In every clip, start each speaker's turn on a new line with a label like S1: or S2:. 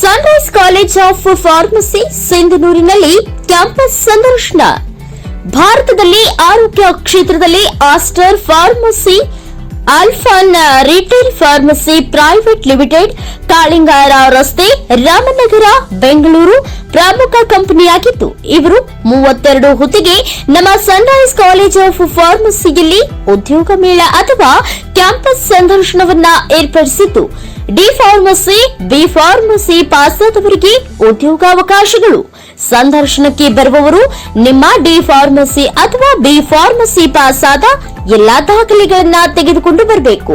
S1: Sunrise college of pharmacy ಸಿಂಧನೂರಿನಲ್ಲಿ campus ಸಂದರ್ಶನ ಭಾರತದಲ್ಲಿ ಆರೋಗ್ಯ ಕ್ಷೇತ್ರದಲ್ಲಿ ಆಸ್ಟರ್ ಫಾರ್ಮಸಿ ಅಲ್ಫಾನ್ ರಿಟೇಲ್ ಫಾರ್ಮಸಿ ಪ್ರೈವೇಟ್ ಲಿಮಿಟೆಡ್ ಕಾಳಿಂಗಾರ ರಸ್ತೆ ರಾಮನಗರ ಬೆಂಗಳೂರು ಪ್ರಮುಖ ಕಂಪನಿಯಾಗಿದ್ದು ಇವರು ಮೂವತ್ತೆರಡು ಹೊತ್ತಿಗೆ ನಮ್ಮ ಸನ್ರೈಸ್ ಕಾಲೇಜ್ ಆಫ್ ಫಾರ್ಮಸಿಯಲ್ಲಿ ಉದ್ಯೋಗ ಮೇಳ ಅಥವಾ ಕ್ಯಾಂಪಸ್ ಸಂದರ್ಶನವನ್ನ ಏರ್ಪಡಿಸಿದ್ದು ಡಿ ಫಾರ್ಮಸಿ ಬಿ ಫಾರ್ಮಸಿ ಪಾಸಾದವರಿಗೆ ಉದ್ಯೋಗಾವಕಾಶಗಳು ಸಂದರ್ಶನಕ್ಕೆ ಬರುವವರು ನಿಮ್ಮ ಡಿ ಫಾರ್ಮಸಿ ಅಥವಾ ಬಿ ಫಾರ್ಮಸಿ ಪಾಸಾದ ಎಲ್ಲಾ ದಾಖಲೆಗಳನ್ನ ತೆಗೆದುಕೊಂಡು ಬರಬೇಕು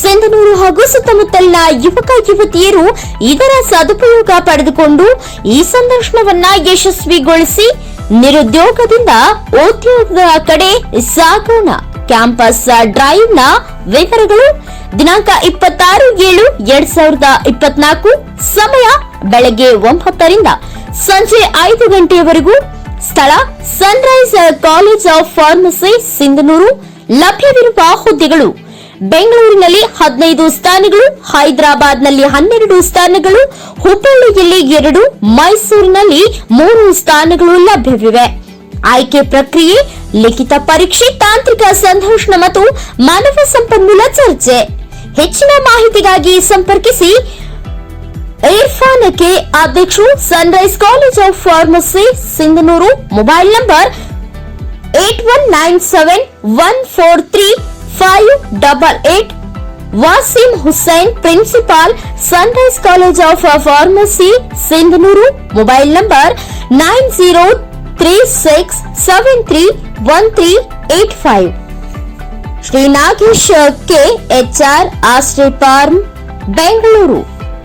S1: ಸಿಂಧನೂರು ಹಾಗೂ ಸುತ್ತಮುತ್ತಲಿನ ಯುವಕ ಯುವತಿಯರು ಇದರ ಸದುಪಯೋಗ ಪಡೆದುಕೊಂಡು ಈ ಸಂದರ್ಶನವನ್ನ ಯಶಸ್ವಿಗೊಳಿಸಿ ನಿರುದ್ಯೋಗದಿಂದ ಉದ್ಯೋಗದ ಕಡೆ ಸಾಗೋಣ ಕ್ಯಾಂಪಸ್ ನ ವಿವರಗಳು ದಿನಾಂಕ ಇಪ್ಪತ್ತಾರು ಏಳು ಎರಡ್ ಸಾವಿರದ ಇಪ್ಪತ್ನಾಲ್ಕು ಸಮಯ ಬೆಳಗ್ಗೆ ಒಂಬತ್ತರಿಂದ ಸಂಜೆ ಐದು ಗಂಟೆಯವರೆಗೂ ಸ್ಥಳ sunrise college of pharmacy Sindhanur ಲಭ್ಯವಿರುವ ಹುದ್ದೆಗಳು ಬೆಂಗಳೂರಿನಲ್ಲಿ ಹದಿನೈದು ಸ್ಥಾನಗಳು ಹೈದರಾಬಾದ್ನಲ್ಲಿ ಹನ್ನೆರಡು ಸ್ಥಾನಗಳು ಹುಬ್ಬಳ್ಳಿಯಲ್ಲಿ ಎರಡು ಮೈಸೂರಿನಲ್ಲಿ ಮೂರು ಸ್ಥಾನಗಳು ಲಭ್ಯವಿವೆ ಆಯ್ಕೆ ಪ್ರಕ್ರಿಯೆ ಲಿಖಿತ ಪರೀಕ್ಷೆ ತಾಂತ್ರಿಕ ಸಂದರ್ಶನ ಮತ್ತು ಮಾನವ ಸಂಪನ್ಮೂಲ ಚರ್ಚೆ ಹೆಚ್ಚಿನ ಮಾಹಿತಿಗಾಗಿ ಸಂಪರ್ಕಿಸಿ ಇರ್ಫಾನ್ ಕೆ ಅಧ್ಯಕ್ಷರು sunrise college of pharmacy Sindhanur mobile number eight one nine seven one four three five double eight Wasim Hussain principal Sunrise college of pharmacy Sindhanur mobile number nine zero three six seven three one three eight five Shri Nagesh K HR ಆಸ್ಟ್ರೆ form Bengaluru